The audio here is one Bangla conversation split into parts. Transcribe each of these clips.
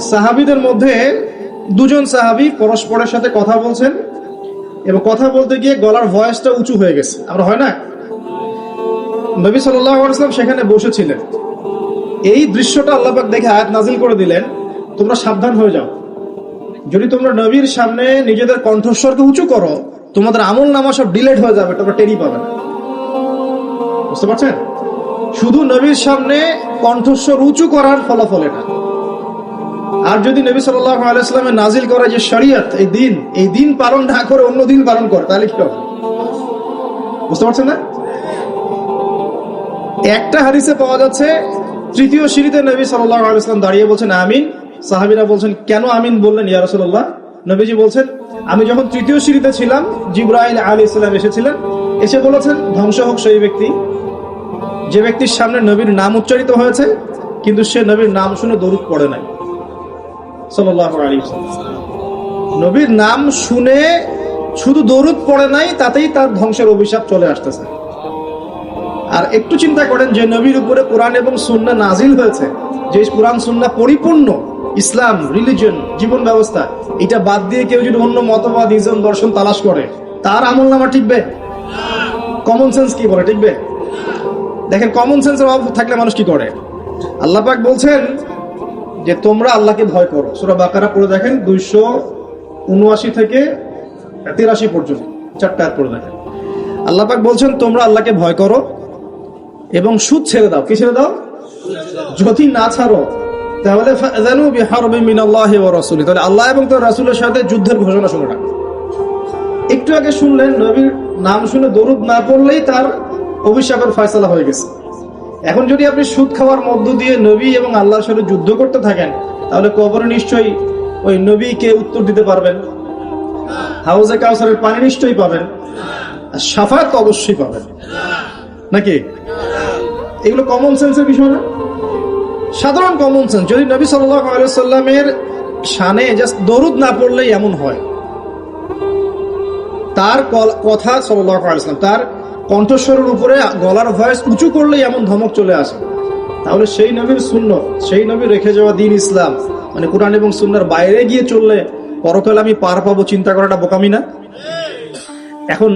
সাহাবিদের মধ্যে দুজন সাহাবি পরস্পরের সাথে কথা বলছেন এবং কথা বলতে গিয়ে গলার ভয়েসটা উঁচু হয়ে গেছে। আমরা হয় না? নবী সাল্লাম সেখানে বসেছিলেন। এই দৃশ্যটা আল্লাপাক দেখে আয়াত নাজিল করে দিলেন, তোমরা সাবধান হয়ে যাও। যদি তোমরা নবীর সামনে নিজেদের কণ্ঠস্বরকে উঁচু করো, তোমাদের আমল নামা সব ডিলেট হয়ে যাবে, তোমরা টেরি পাবে না। বুঝতে পারছেন? শুধু নবীর সামনে কণ্ঠস্বর উঁচু করার ফলাফল এটা। আর যদি নবী সাল্লাহ আলাইস্লামের নাজিল করা যে শরিয়ত, এই দিন এই দিন পালন না করে অন্য দিন পালন করে, তাহলে কি হবে? বুঝতে পারছেন না? একটা হাদিসে পাওয়া যাচ্ছে, তৃতীয় সিঁড়িতে নবী সাল্লাহ আলাইসলাম দাঁড়িয়ে বলছেন, আমিন। সাহাবিরা বলছেন, কেন আমিন বললেন ইয়া রসুল্লাহ নবীজি বলছেন, আমি যখন তৃতীয় সিঁড়িতে ছিলাম, জিব্রাইল আলী ইসলাম এসেছিলেন, এসে বলেছেন, ধ্বংস হোক সেই ব্যক্তি। যে ব্যক্তির সামনে নবীর নাম উচ্চারিত হয়েছে, কিন্তু সে নবীর নাম শুনে দরুদ পড়ে নাই। নবীর নাম শুনে শুধু দরুদ পড়ে নাই, তাতেই তার ধ্বংসের অভিশাপ চলে আসতেছে। আর একটু চিন্তা করেন যে নবীর উপরে কোরআন এবং সুন্না নাজিল হয়েছে, যে কোরআন সুন্না পরিপূর্ণ ইসলাম, রিলিজন, জীবন ব্যবস্থা, এটা বাদ দিয়ে কেউ যদি অন্য মতবাদ ইজম দর্শন তালাশ করে, তার আমল নামা টিকবে? কমন সেন্স কি বলে, টিকবে? দেখেন কমন সেন্সের অভাব থাকলে মানুষ কি করে? আল্লাহ পাক বলছেন যে তোমরা আল্লাহকে ভয় করো। সুরা বাকারা পড়ে দেখেন, দুইশো উনআশি থেকে তিরাশি পর্যন্ত। চারটা পড়ে দেখেন। আল্লাপাক বলছেন, তোমরা আল্লাহকে ভয় করো এবং সুদ ছেড়ে দাও। কি ছেড়ে দাও? যদি না ছাড়ো, তাহলে তাহলে আল্লাহ এবং তার রাসূলের সাথে যুদ্ধের ঘোষণা শুনে রাখো। একটু আগে শুনলেন, নবীর নাম শুনে দরুদ না পড়লেই তার অভিশাপের ফয়সালা হয়ে গেছে। এখন যদি আপনি সুদ খাওয়ার মধ্য দিয়ে নবী এবং আল্লাহর সাথে যুদ্ধ করতে থাকেন, তাহলে কবরে নিশ্চয়ই ওই নবীকে উত্তর দিতে পারবেন। হাউজে কাউসারের পানি নিশ্চয়ই পাবেন। সাফাত অবশ্যই পাবেন। নাকি? এগুলো কমন সেন্সের বিষয় না? সাধারণ কমন সেন্স যদি নবী সাল্লামের শানে জাস্ট দরুদ না পড়লেই এমন হয়। তার কথা সাল্লাম তার কণ্ঠস্বরের উপরে গলার ভয়েস উঁচু করলেই এমন ধমক চলে আসে। তাহলে সেই নবীর শূন্য সেই নবী রেখে যাওয়া দিন ইসলাম মানে কোরআন এবং সুন্নার বাইরে গিয়ে চললে পরকালে আমি পার পাবো চিন্তা করাটা বোকামি না? এখন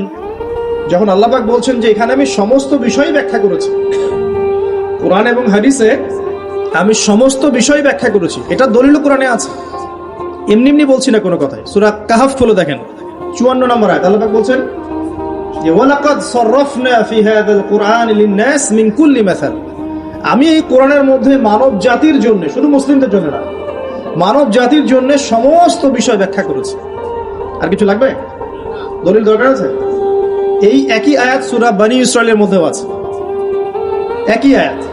যখন আল্লাহবাক বলছেন যে এখানে আমি সমস্ত বিষয় ব্যাখ্যা করেছি, কোরআন এবং হাদিসে আমি সমস্ত বিষয় ব্যাখ্যা করেছি, এটা দলিল কোরআনে আছে। এমনি এমনি বলছি না কোনো কথায়। সুরা কাহাফ খুলে দেখেন। চুয়ান্ন নম্বর আয় আল্লাহ পাক বলছেন যে ওয়ালাকাদ সররফনা ফি হাদাল কুরআন লিন-নাস মিন কুল্লি মাসাল। আমি এই কোরআনের মধ্যে মানব জাতির জন্য শুধু মুসলিমদের জন্য না মানব জাতির জন্য সমস্ত বিষয় ব্যাখ্যা করেছি। আর কিছু লাগবে? দলিল দরকার আছে? এই একই আয়াত সূরা বনি ইসরাইলের মধ্যেও আছে। একই আয়াত।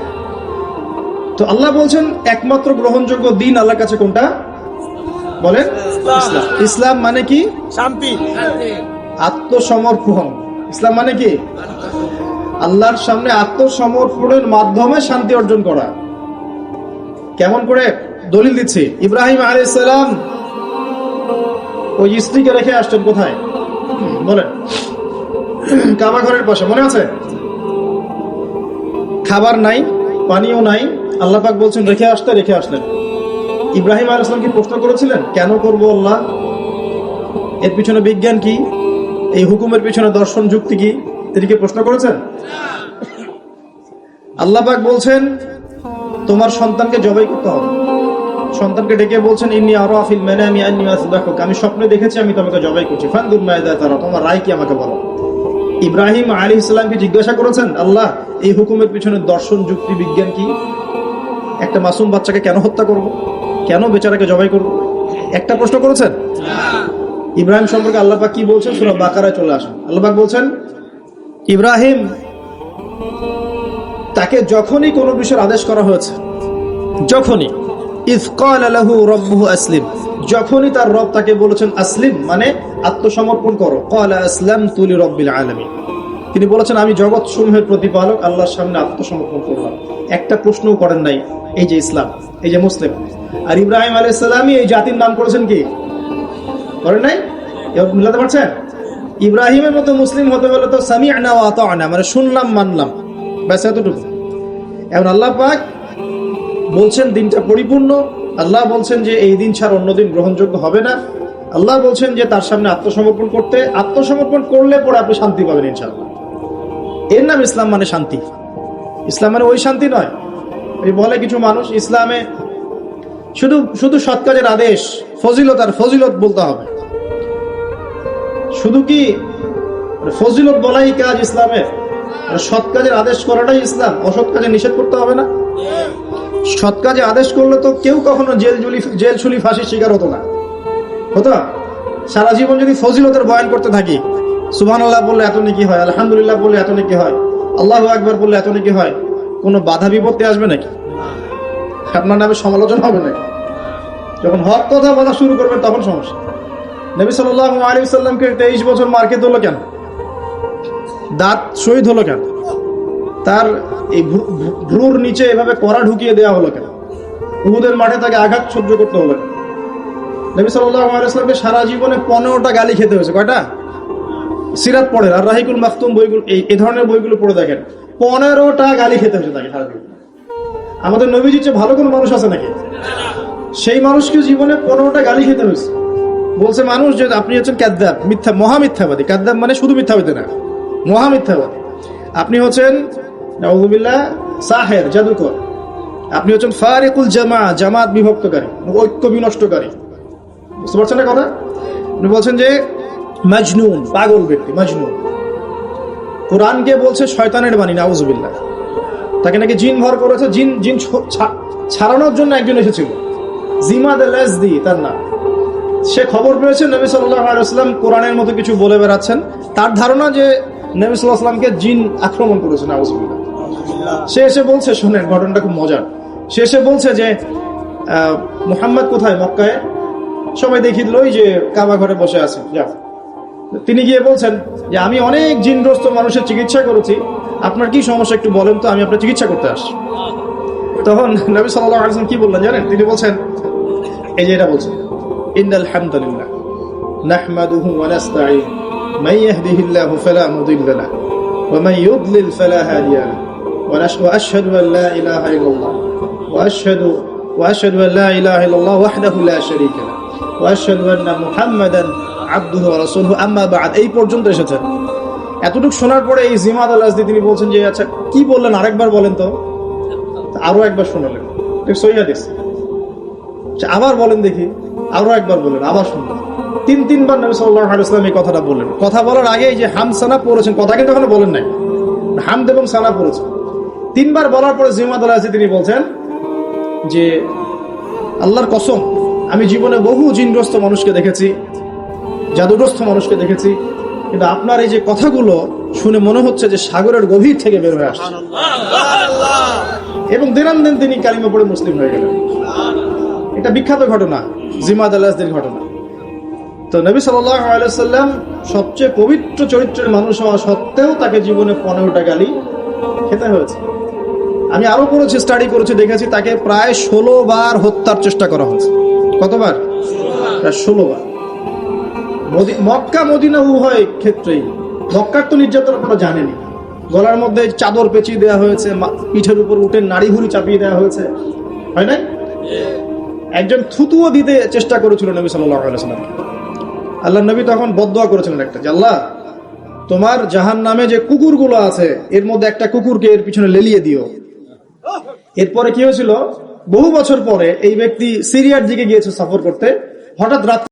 তো আল্লাহ বলছেন একমাত্র গ্রহণযোগ্য দিন আল্লাহর কাছে কোনটা? বলেন ইসলাম। ইসলাম মানে কি? শান্তি। আত্মসমর্পণ। ইসলাম মানে কি? আল্লাহর সামনে আত্মসমর্পণের মাধ্যমে শান্তি অর্জন করা। কেমন করে দলিল দিচ্ছি? ইব্রাহিম আলাইসালাম ওই স্ত্রীকে রেখে আসছেন কোথায়? বলেন। কাবা ঘরের পাশে, মনে আছে? খাবার নাই, পানিও নাই, আল্লাহ পাক বলছেন, রেখে আসতে, রেখে আসলেন। ইব্রাহিম আলাইসালাম কি প্রশ্ন করেছিলেন? কেন করব আল্লাহ? এর পিছনে বিজ্ঞান কি? এই হুকুমের পিছনে দর্শন যুক্তি কি তিনি কি প্রশ্ন করেছেন? আল্লাহ পাক বলছেন, তোমার সন্তানকে জবাই করতে হবে। সন্তানকে ডেকে বলছেন, ইন্নি আরও আফিল মেনে আমি আসবাহুক। আমি স্বপ্নে দেখেছি, আমি তোমাকে জবাই করছি। ফান্দুর মায়দা তারা, তোমার রায় কি আমাকে বলো? ইব্রাহিম আলী ইসলামকে জিজ্ঞাসা করেছেন? আল্লাহ, এই হুকুমের পিছনে দর্শন যুক্তি বিজ্ঞান কি? একটা মাসুম বাচ্চাকে কেন হত্যা করব? কেন বেচারাকে জবাই করব? একটা প্রশ্ন করেছেন? ইব্রাহিম সম্পর্কে আল্লাহ পাক কি বলছেন? সুরা বাকারায় চলে আসেন। আল্লাহ পাক বলছেন, ইব্রাহিম, তাকে যখনই কোনো বিষয়ের আদেশ করা হয়েছে, যখনই ইফকাল আলাহু আসলিম, যখনই তার রব তাকে বলেছেন আসলিম মানে আত্মসমর্পণ করো আসলাম তুলি রব্বিল আলমী তিনি বলেছেন, আমি জগৎ সমূহের প্রতিপালক, আল্লাহর সামনে আত্মসমর্পণ করলাম। একটা প্রশ্নও করেন নাই, এই যে ইসলাম, এই যে মুসলিম। আর ইব্রাহিম আলাইসাল্লামই এই জাতির নাম করেছেন কি? করেন নাই? মিলাতে পারছেন? ইব্রাহিমের মতো মুসলিম হতে বলে তো সামি আনা ও আনা মানে শুনলাম, মানলাম। ব্যাস, এতটুকু। এখন আল্লাহ পাক বলছেন, দিনটা পরিপূর্ণ। আল্লাহ বলছেন যে, এই দিন ছাড়া অন্য দিন গ্রহণযোগ্য হবে না। আল্লাহ বলছেন যে, তার সামনে আত্মসমর্পণ করতে। আত্মসমর্পণ করলে পরে আপনি শান্তি পাবেন, ইনশাআল্লাহ। এর নাম ইসলাম মানে শান্তি। ইসলাম মানে ওই শান্তি নয়। এই বলে কিছু মানুষ, ইসলামে শুধু শুধু সৎ কাজের আদেশ, ফজিলত আর ফজিলত বলতে হবে। শুধু কি ফজিলত বলাই কাজ ইসলামের? আর সৎ কাজের আদেশ করাটাই ইসলাম, অসৎ কাজে নিষেধ করতে হবে না। সৎ কাজে আদেশ করলে তো কেউ কখনো জেল জুলি, জেল ছুলি, ফাঁসির শিকার হতো না। হতো? সারা জীবন যদি ফজিলতের বয়ান করতে থাকি আল্লাহ বললে এত নাকি হয়, আলহামদুলিল্লাহ বললে এত নাকি হয়, আল্লাহ আকবার বললে এত নাকি হয়, কোনো বাধা বিপত্তি আসবে নাকি? আপনার নামে সমালোচনা হবে নাকি? যখন হক কথা বলা শুরু করবেন, তখন সমস্যা। নবী সাল্লাহ আলী সাল্লামকে তেইশ বছর মার্কে হলো কেন? দাঁত শহীদ হলো কেন? তার এই ভ্রু- ভ্রু- ভ্রুর নিচে এভাবে কড়া ঢুকিয়ে দেওয়া হলো কেন? উহুদের মাঠে তাকে আঘাত সহ্য করতে হলো কেন? নবী সাল্লামকে সারা জীবনে পনেরোটা গালি খেতে হয়েছে। কয়টা? সিরাত পড়েন। আর রাহিকুল মাখতুম বইগুলো, এই ধরনের বইগুলো পড়ে দেখেন। পনেরোটা গালি খেতে হয়েছে তাকে সারা আমাদের নবীজির চেয়ে ভালো কোনো মানুষ আছে নাকি? সেই মানুষকে জীবনে পনেরোটা গালি খেতে হয়েছে। বলছে মানুষ যে আপনি হচ্ছেন ক্যাদ্দাব মিথ্যা মহামিথ্যাবাদী ক্যাদ্দাব মানে শুধু মিথ্যাবাদী না মহামিথ্যাবাদী আপনি হচ্ছেন সাহের, জাদুকর। আপনি হচ্ছেন ফারিকুল জামা, জামাত বিভক্তকারী ঐক্য বিনষ্টকারী। বুঝতে পারছেন না কথা? উনি বলছেন যে মাজনুন, পাগল ব্যক্তি, মাজনুন। কোরআনকে বলছে শয়তানের বাণী নাউজুবিল্লাহ তাকে নাকি জিন ভর করেছে, জিন জিন ছাড়ানোর জন্য একজন এসেছিল। জিমাদ তার নাম। সে খবর পেয়েছে, নবী সাল্লাম কোরআনের মতো কিছু বলে বেড়াচ্ছেন। তার ধারণা যে নবী সাল্লাহ সাল্লামকে জিন আক্রমণ করেছেন নাউজুবিল্লাহ। সে এসে বলছে, শোনেন, ঘটনাটা খুব মজার। সে এসে বলছে যে মোহাম্মদ কোথায়? মক্কায়? সবাই দেখিয়ে দিল, ওই যে কাবা ঘরে বসে আছে, যা। তিনি গিয়ে বলছেন যে, আমি অনেক জিনগ্রস্ত মানুষের চিকিৎসা করেছি, আপনার কি সমস্যা একটু বলেন তো, আমি আপনার চিকিৎসা করতে আসছি। তখন নবী সাল্লাহ কি বললেন জানেন? তিনি বলছেন, এই যে এটা বলছেন। মান ইয়াহদিহিল্লাহু ফালা মুদিল্লা লাহু। ওয়া মান ইউদ্লিল ফালা হাদিয়া লাহু। ওয়া নাশ- ওয়া আশহাদু আন লা ইলাহা ইল্লাল্লাহ। ওয়া আশহাদু ওয়া আশহাদু আন লা ইলাহা ইল্লাল্লাহ ওয়াহদাহু লা শারীকা লাহু। ওয়া আশহাদু আন্না মুহাম্মাদান আবদুহু ওয়া রাসূলুহু। আম্মা বা'দ। এই পর্যন্ত এসেছেন। এতটুকু শোনার পরে এই জিমাদ আল আজদি তিনি বলছেন যে আচ্ছা কি বললেন? আরেকবার বলেন তো। আরও একবার শোনালেন। সহি হাদিস। আচ্ছা, আবার বলেন দেখি। আরও একবার বলেন আবার শুনলেন তিন তিনবার নবী সাল্লাল্লাহু আলাইহি ওয়াসাল্লাম এই কথাটা বললেন। কথা বলার আগে এই যে হাম সানা পড়েছেন কথা কিন্তু এখনও বলেন নাই। হামদ এবং সানা পড়েছেন। তিনবার বলার পরে জিমাদ আল তিনি বলছেন যে আল্লাহর কসম আমি জীবনে বহু জিনগ্রস্ত মানুষকে দেখেছি জাদুগ্রস্ত মানুষকে দেখেছি কিন্তু আপনার এই যে কথাগুলো শুনে মনে হচ্ছে যে সাগরের গভীর থেকে বের হয়ে আসছে। এবং দিনান দিন তিনি কালিমা পড়ে মুসলিম হয়ে গেলেন। এটা বিখ্যাত ঘটনা, জিমাদ আল্লাহদের ঘটনা। তো নবী সাল্লাম সবচেয়ে পবিত্র চরিত্রের মানুষ হওয়া সত্ত্বেও তাকে জীবনে পনেরোটা গালি খেতে হয়েছে। আমি আরও করেছি স্টাডি করেছি, দেখেছি, তাকে প্রায় ষোলো বার হত্যার চেষ্টা করা হয়েছে। কতবার? ষোলো বার। মক্কা, মদিনা উভয় ক্ষেত্রেই, মক্কার তো নির্যাতন আপনারা জানেনি। গলার মধ্যে চাদর পেঁচিয়ে দেওয়া হয়েছে পিঠের উপর উঠে নাড়ি হুড়ি চাপিয়ে দেওয়া হয়েছে। হয় না একজন থুতুও দিতে চেষ্টা করেছিল নবী সাল্লাম আল্লাহ নবী তখন বদোয়া করেছিলেন একটা যে, আল্লাহ, তোমার জাহান নামে যে কুকুরগুলো আছে, এর মধ্যে একটা কুকুরকে এর পিছনে লেলিয়ে দিও। এরপরে কি হয়েছিল? বহু বছর পরে এই ব্যক্তি সিরিয়ার দিকে গিয়েছে সফর করতে। হঠাৎ রাত